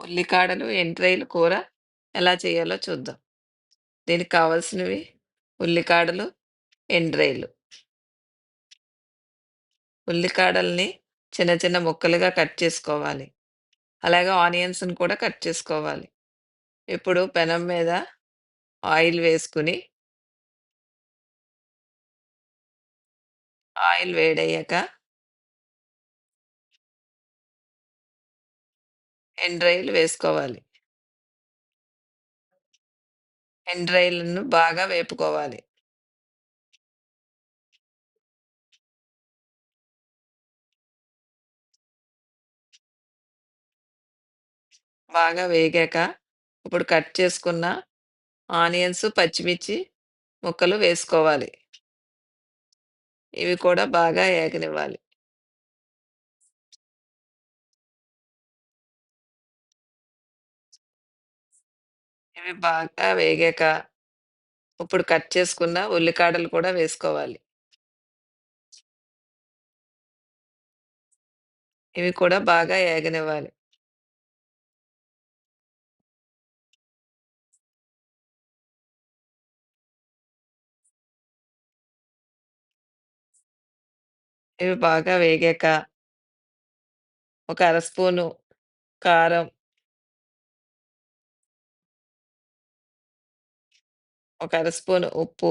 ఉల్లికాడలు, ఎండ్రాయిలు కూర ఎలా చేయాలో చూద్దాం. దీనికి కావాల్సినవి ఉల్లికాడలు, ఎండ్రాయిలు. ఉల్లికాడల్ని చిన్న చిన్న ముక్కలుగా కట్ చేసుకోవాలి. అలాగే ఆనియన్స్‌ని కూడా కట్ చేసుకోవాలి. ఇప్పుడు పెనం మీద ఆయిల్ వేసుకొని ఆయిల్ వేడయ్యాక ఎండ్రాయిలు వేసుకోవాలి. ఎండ్రాయిలను బాగా వేపుకోవాలి. బాగా వేగాక ఇప్పుడు కట్ చేసుకున్న ఆనియన్స్, పచ్చిమిర్చి ముక్కలు వేసుకోవాలి. ఇవి కూడా బాగా ఏగనివ్వాలి. ఇవి బాగా వేగాక ఇప్పుడు కట్ చేసుకున్న ఉల్లికాడలు కూడా వేసుకోవాలి. ఇవి కూడా బాగా ఏగనివ్వాలి. ఇవి బాగా వేగాక ఒక అర స్పూను కారం ఒక అర స్పూను ఉప్పు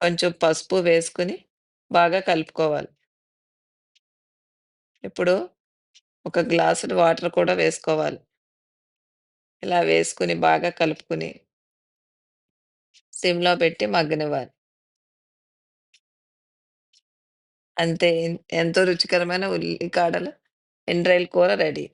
కొంచెం పసుపు వేసుకొని బాగా కలుపుకోవాలి. ఇప్పుడు ఒక గ్లాసుడు వాటర్ కూడా వేసుకోవాలి. ఇలా వేసుకొని బాగా కలుపుకొని సిమ్‌లో పెట్టి మగ్గనివ్వాలి. అంతే. ఎంతో రుచికరమైన ఉల్లికాడలు, ఎండ్రాయిల్ కూర రెడీ.